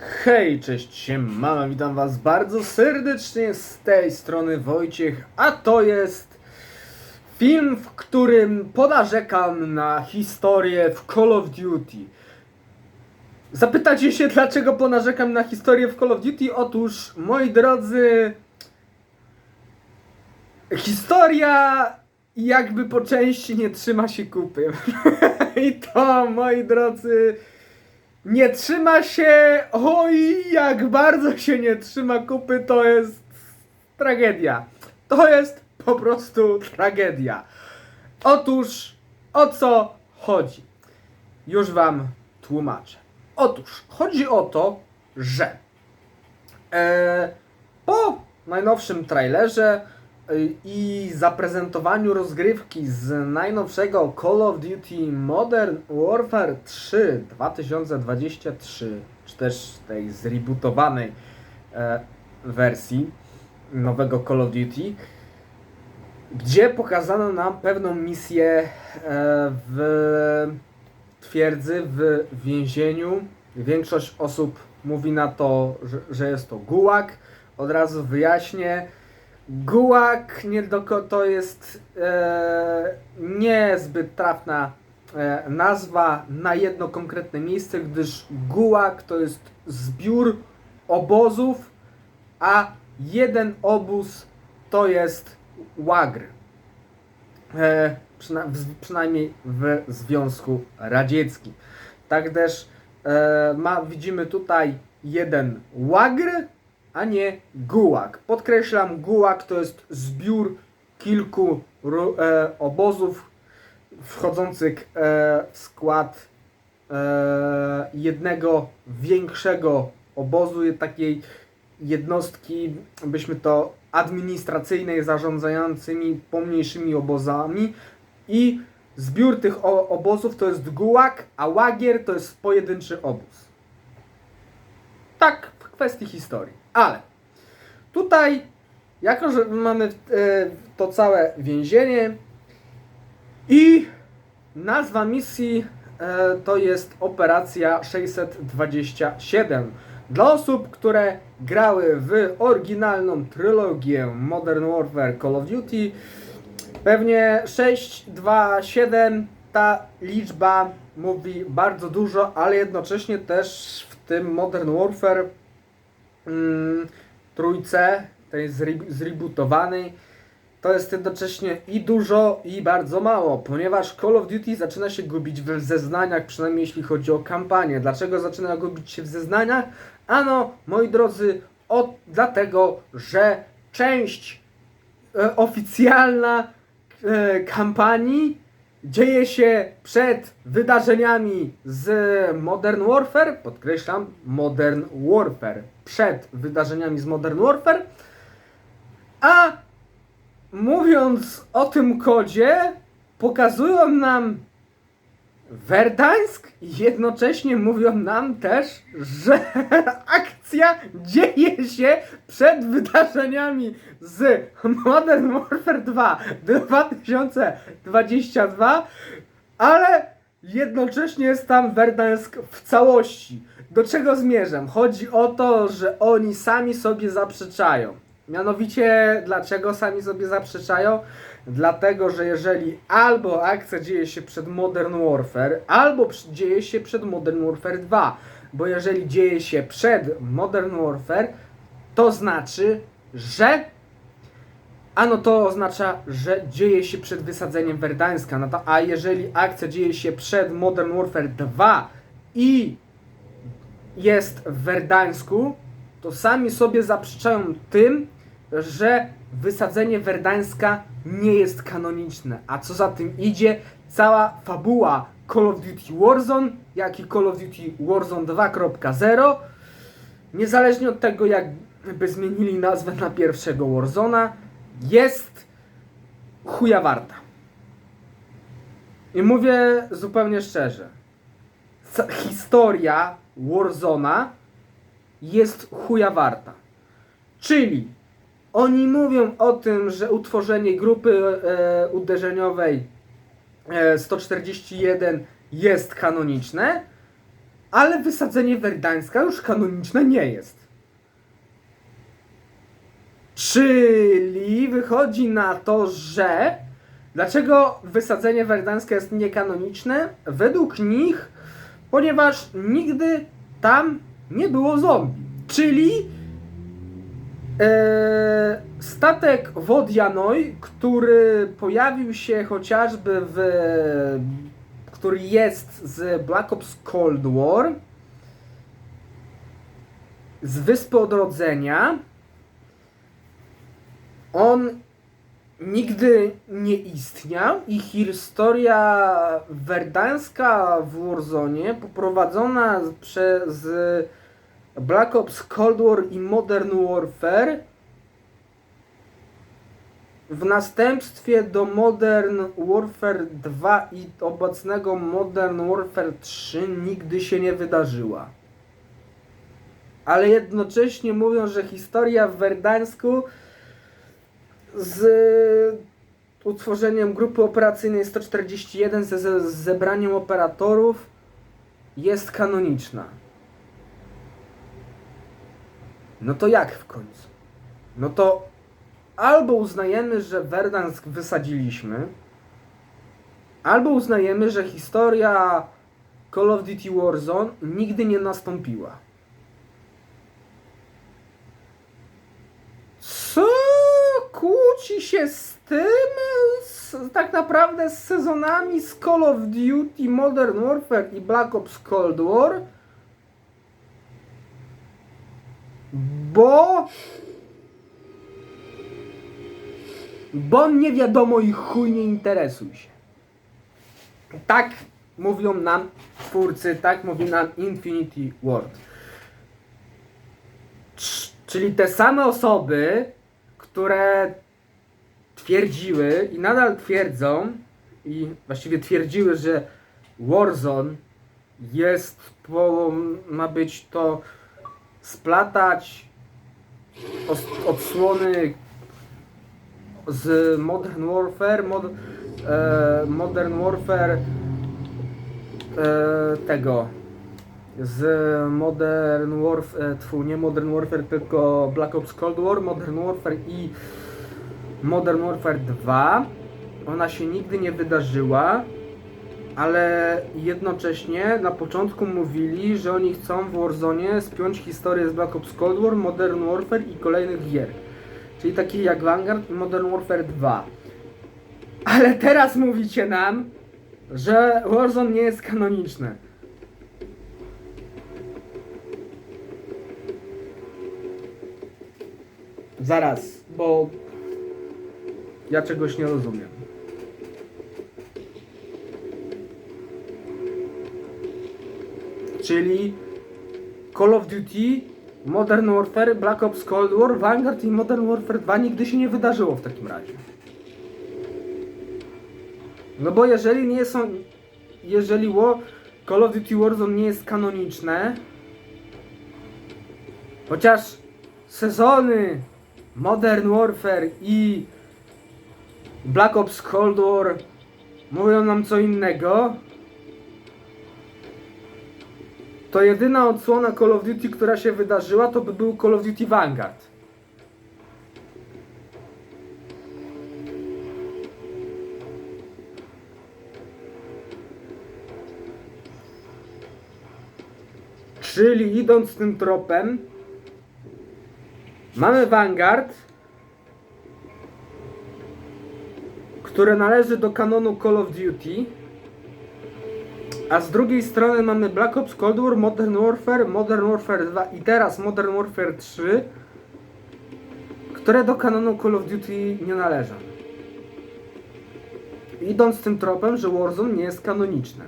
Hej, cześć, siemano, witam was bardzo serdecznie z tej strony Wojciech, a to jest film, w którym ponarzekam na historię w Call of Duty. Zapytacie się, dlaczego ponarzekam na historię w Call of Duty? Otóż, moi drodzy, historia jakby po części nie trzyma się kupy. I to, moi drodzy, nie trzyma się, oj, jak bardzo się nie trzyma kupy, to jest tragedia. To jest po prostu tragedia. Otóż, o co chodzi? Już wam tłumaczę. Otóż, chodzi o to, że e, po najnowszym trailerze i zaprezentowaniu rozgrywki z najnowszego Call of Duty Modern Warfare 3 2023, czy też tej zrebootowanej e, wersji nowego Call of Duty, gdzie pokazano nam pewną misję e, w twierdzy, w więzieniu. Większość osób mówi na to, że, że jest to gułag. Od razu wyjaśnię. Gułag nie do, ko- to jest e, niezbyt trafna e, nazwa na jedno konkretne miejsce, gdyż gułag to jest zbiór obozów, a jeden obóz to jest łagr. E, przyna przynajmniej w Związku Radzieckim. Tak też e, ma, widzimy tutaj jeden łagr, a nie gułag. Podkreślam, gułag to jest zbiór kilku e, obozów wchodzących e, w skład e, jednego większego obozu, takiej jednostki, byśmy to administracyjnej, zarządzającymi pomniejszymi obozami i zbiór tych obozów to jest gułag, a łagier to jest pojedynczy obóz. Tak w kwestii historii. Ale tutaj, jako że mamy e, to całe więzienie i nazwa misji e, to jest Operacja 627. Dla osób, które grały w oryginalną trylogię Modern Warfare Call of Duty, pewnie 627 ta liczba mówi bardzo dużo, ale jednocześnie też w tym Modern Warfare mm, trójce, tej zre- zrebootowanej, to jest jednocześnie i dużo, i bardzo mało, ponieważ Call of Duty zaczyna się gubić w zeznaniach, przynajmniej jeśli chodzi o kampanię. Dlaczego zaczyna gubić się w zeznaniach? Ano, moi drodzy, o, dlatego, że część e, oficjalna e, kampanii dzieje się przed wydarzeniami z Modern Warfare, podkreślam, Modern Warfare, przed wydarzeniami z Modern Warfare, a mówiąc o tym kodzie, pokazują nam Werdańsk jednocześnie mówią nam też, że akcja dzieje się przed wydarzeniami z Modern Warfare 2 2022, ale jednocześnie jest tam Werdańsk w całości. Do czego zmierzam? Chodzi o to, że oni sami sobie zaprzeczają. Mianowicie, dlaczego sami sobie zaprzeczają? Dlatego, że jeżeli albo akcja dzieje się przed Modern Warfare, albo dzieje się przed Modern Warfare 2. Bo jeżeli dzieje się przed Modern Warfare, to znaczy, że Ano to oznacza, że dzieje się przed wysadzeniem Werdańska. No to, a jeżeli akcja dzieje się przed Modern Warfare 2 i jest w Werdańsku, to sami sobie zaprzeczają tym, że wysadzenie Werdańska nie jest kanoniczne. A co za tym idzie, cała fabuła Call of Duty Warzone, jak i Call of Duty Warzone 2.0, niezależnie od tego, jakby zmienili nazwę na pierwszego Warzona, jest chuja warta. I mówię zupełnie szczerze. Historia Warzona jest chuja warta. Czyli oni mówią o tym, że utworzenie grupy e, uderzeniowej e, 141 jest kanoniczne, ale wysadzenie Werdańska już kanoniczne nie jest. Czyli wychodzi na to, że dlaczego wysadzenie werdańskie jest niekanoniczne? Według nich, ponieważ nigdy tam nie było zombie. Czyli statek Wodianoj, który pojawił się chociażby w. który jest z Black Ops Cold War, z Wyspy Odrodzenia. On nigdy nie istniał i historia werdańska w Warzone poprowadzona przez Black Ops Cold War i Modern Warfare w następstwie do Modern Warfare 2 i obecnego Modern Warfare 3 nigdy się nie wydarzyła. Ale jednocześnie mówią, że historia w Werdańsku z utworzeniem grupy operacyjnej 141 ze, ze zebraniem operatorów jest kanoniczna. No to jak w końcu? No to albo uznajemy, że Verdansk wysadziliśmy, albo uznajemy, że historia Call of Duty Warzone nigdy nie nastąpiła. Co kłóci się z tym, z, tak naprawdę z sezonami z Call of Duty Modern Warfare i Black Ops Cold War? Bo... Bo nie wiadomo i chuj nie interesuj się. Tak mówią nam twórcy, tak mówi nam Infinity Ward. Cz- Czyli te same osoby, które twierdziły i nadal twierdzą i właściwie twierdziły, że Warzone jest, ma być to splatać odsłony z Modern Warfare, mod, e, Modern Warfare e, tego z Modern Warfare, tfu, nie Modern Warfare, tylko Black Ops Cold War, Modern Warfare i Modern Warfare 2. Ona się nigdy nie wydarzyła, ale jednocześnie na początku mówili, że oni chcą w Warzone spiąć historię z Black Ops Cold War, Modern Warfare i kolejnych gier. Czyli takie jak Vanguard i Modern Warfare 2. Ale teraz mówicie nam, że Warzone nie jest kanoniczne. Zaraz, bo ja czegoś nie rozumiem. Czyli Call of Duty, Modern Warfare, Black Ops Cold War, Vanguard i Modern Warfare 2 nigdy się nie wydarzyło w takim razie. No bo jeżeli nie są. Jeżeli Call of Duty Warzone nie jest kanoniczne, chociaż sezony Modern Warfare i Black Ops Cold War mówią nam co innego, to jedyna odsłona Call of Duty, która się wydarzyła, to by był Call of Duty Vanguard. Czyli idąc tym tropem, mamy Vanguard, które należy do kanonu Call of Duty, a z drugiej strony mamy Black Ops Cold War, Modern Warfare, Modern Warfare 2 i teraz Modern Warfare 3, które do kanonu Call of Duty nie należą. Idąc tym tropem, że Warzone nie jest kanoniczne.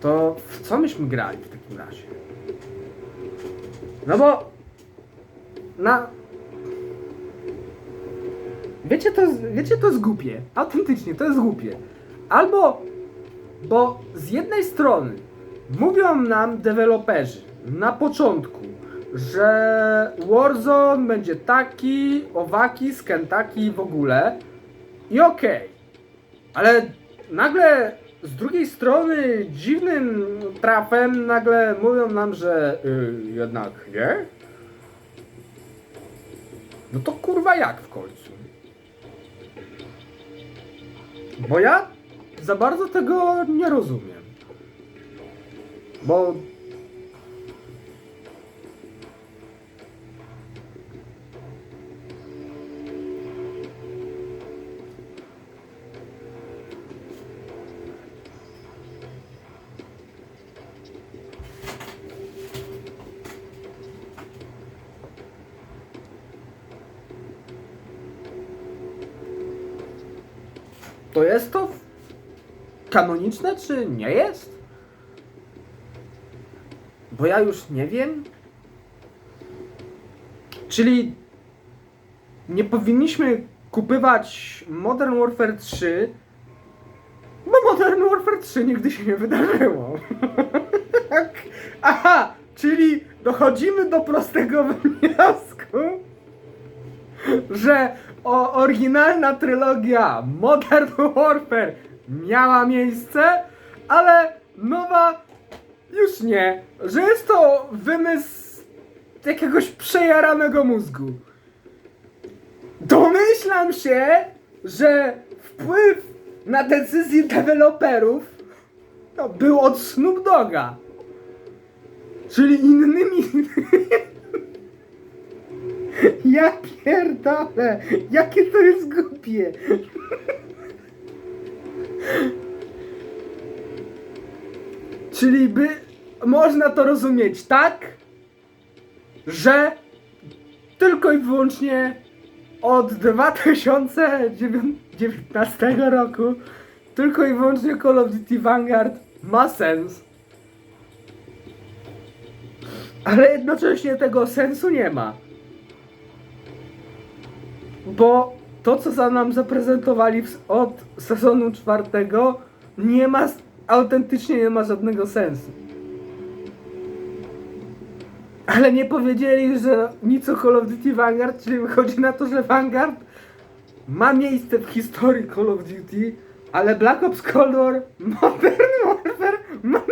To w co myśmy grali w takim razie? No bo na Wiecie, to wiecie, to jest głupie. Autentycznie, to jest głupie. Albo, bo z jednej strony mówią nam deweloperzy na początku, że Warzone będzie taki, owaki, z Kentucky w ogóle i okej. Ale nagle z drugiej strony dziwnym trafem nagle mówią nam, że y, jednak nie. No to kurwa jak w końcu? Bo ja za bardzo tego nie rozumiem. Bo to jest to kanoniczne, czy nie jest? Bo ja już nie wiem. Czyli nie powinniśmy kupywać Modern Warfare 3, bo Modern Warfare 3 nigdy się nie wydarzyło. Tak. Aha, czyli dochodzimy do prostego wniosku, że o, oryginalna trylogia Modern Warfare miała miejsce, ale nowa już nie. Że jest to wymysł jakiegoś przejaranego mózgu. Domyślam się, że wpływ na decyzje deweloperów no, był od Snoop Doga. Czyli innymi ja pierdolę! Jakie to jest głupie! Czyli by można to rozumieć tak, że tylko i wyłącznie od 2019 roku tylko i wyłącznie Call of Duty Vanguard ma sens. Ale jednocześnie tego sensu nie ma. Bo to, co za nam zaprezentowali od sezonu czwartego, nie ma, autentycznie nie ma żadnego sensu. Ale nie powiedzieli, że nic o Call of Duty Vanguard, czyli wychodzi na to, że Vanguard ma miejsce w historii Call of Duty, ale Black Ops Cold War, Modern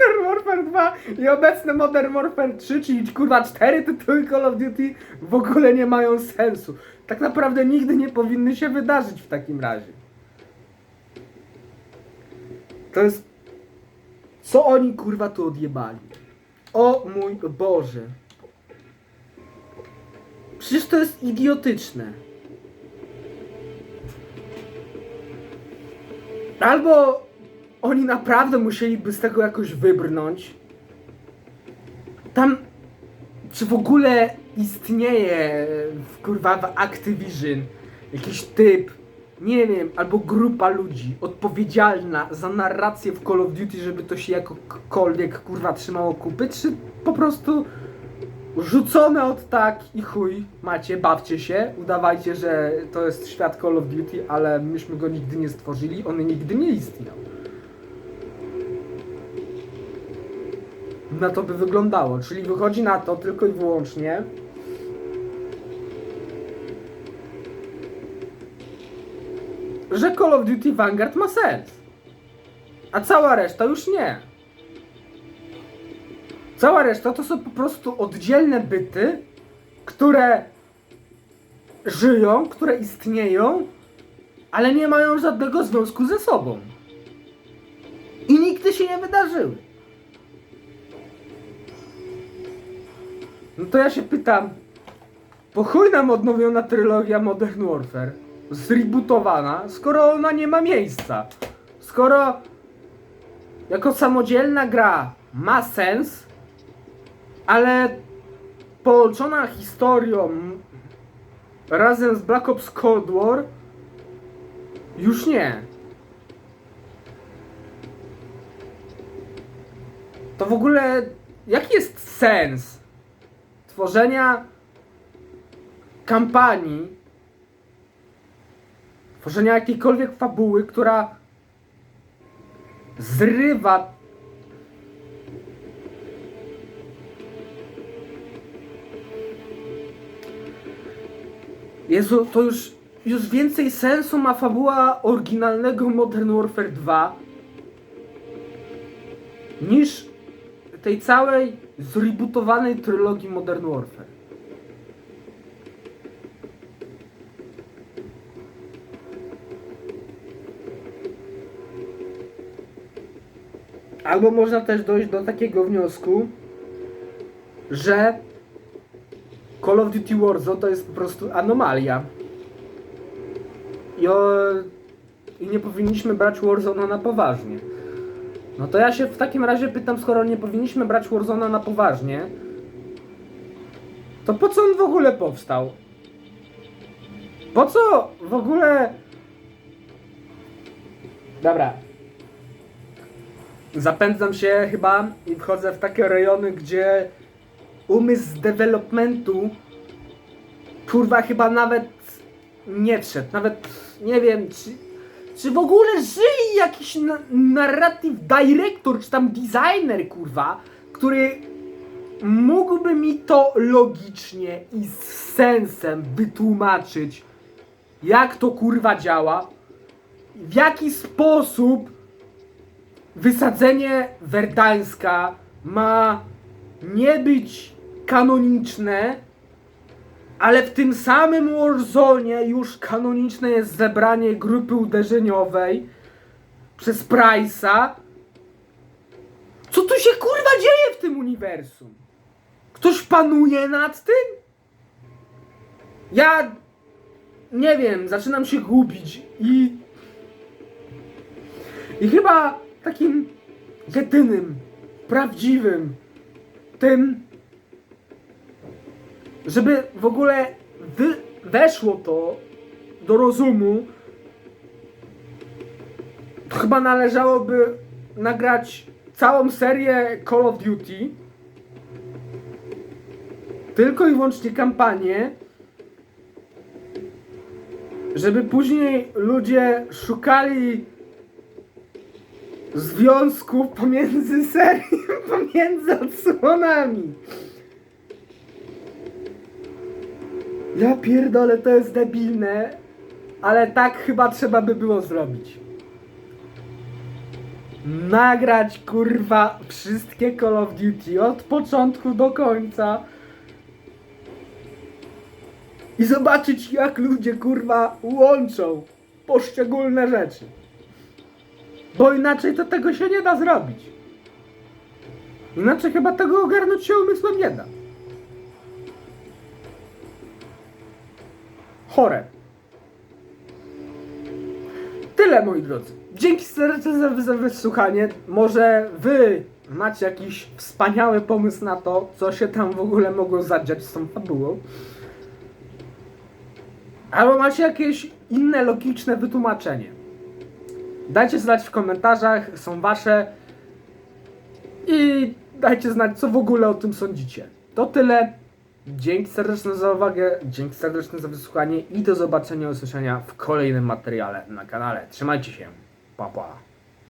Modern Warfare 2 i obecne Modern Warfare 3, czyli kurwa cztery tytuły Call of Duty w ogóle nie mają sensu. Tak naprawdę nigdy nie powinny się wydarzyć w takim razie. To jest... Co oni kurwa tu odjebali? O mój Boże. Przecież to jest idiotyczne. Albo oni naprawdę musieliby z tego jakoś wybrnąć. Tam, czy w ogóle istnieje w, kurwa w Activision jakiś typ, nie wiem, albo grupa ludzi odpowiedzialna za narrację w Call of Duty, żeby to się jakokolwiek kurwa trzymało kupy, czy po prostu rzucone od tak i chuj, macie, bawcie się, udawajcie, że to jest świat Call of Duty, ale myśmy go nigdy nie stworzyli, on nigdy nie istniał. Na to by wyglądało, czyli wychodzi na to tylko i wyłącznie, że Call of Duty Vanguard ma sens, a cała reszta już nie. Cała reszta to są po prostu oddzielne byty, które żyją, które istnieją, ale nie mają żadnego związku ze sobą. I nigdy się nie wydarzyły. No to ja się pytam, po chuj nam odnowiona trylogia Modern Warfare, zrebootowana, skoro ona nie ma miejsca. Skoro jako samodzielna gra ma sens, ale połączona historią razem z Black Ops Cold War już nie. To w ogóle jaki jest sens tworzenia kampanii, tworzenia jakiejkolwiek fabuły, która zrywa Jezu, to już, już więcej sensu ma fabuła oryginalnego Modern Warfare 2 niż tej całej zrebootowanej trylogii Modern Warfare. Albo można też dojść do takiego wniosku, że Call of Duty Warzone to jest po prostu anomalia. I, o, I nie powinniśmy brać Warzona na poważnie. No to ja się w takim razie pytam, skoro nie powinniśmy brać Warzona na poważnie, to po co on w ogóle powstał? Po co w ogóle... Dobra. Zapędzam się chyba i wchodzę w takie rejony, gdzie umysł developmentu kurwa chyba nawet nie wszedł. Nawet nie wiem, czy, czy w ogóle żyje jakiś na, narrative director, czy tam designer, kurwa, który mógłby mi to logicznie i z sensem wytłumaczyć, jak to kurwa działa, w jaki sposób wysadzenie Werdańska ma nie być kanoniczne, ale w tym samym Warzone już kanoniczne jest zebranie grupy uderzeniowej przez Price'a. Co tu się kurwa dzieje w tym uniwersum? Ktoś panuje nad tym? Ja nie wiem, zaczynam się gubić i i chyba takim jedynym, prawdziwym, tym, żeby w ogóle weszło to do rozumu, chyba należałoby nagrać całą serię Call of Duty, tylko i wyłącznie kampanię, żeby później ludzie szukali związków pomiędzy serią, pomiędzy odsłonami. Ja pierdolę, to jest debilne, ale tak chyba trzeba by było zrobić. Nagrać kurwa wszystkie Call of Duty od początku do końca i zobaczyć jak ludzie kurwa łączą poszczególne rzeczy. Bo inaczej to tego się nie da zrobić. Inaczej chyba tego ogarnąć się umysłem nie da. Chore. Tyle moi drodzy. Dzięki serdecznie za, za wysłuchanie. Może wy macie jakiś wspaniały pomysł na to, co się tam w ogóle mogło zadziać z tą fabułą. Albo macie jakieś inne logiczne wytłumaczenie. Dajcie znać w komentarzach, są wasze. I dajcie znać, co w ogóle o tym sądzicie. To tyle. Dzięki serdeczne za uwagę, dzięki serdeczne za wysłuchanie i do zobaczenia, usłyszenia w kolejnym materiale na kanale. Trzymajcie się. Pa, pa.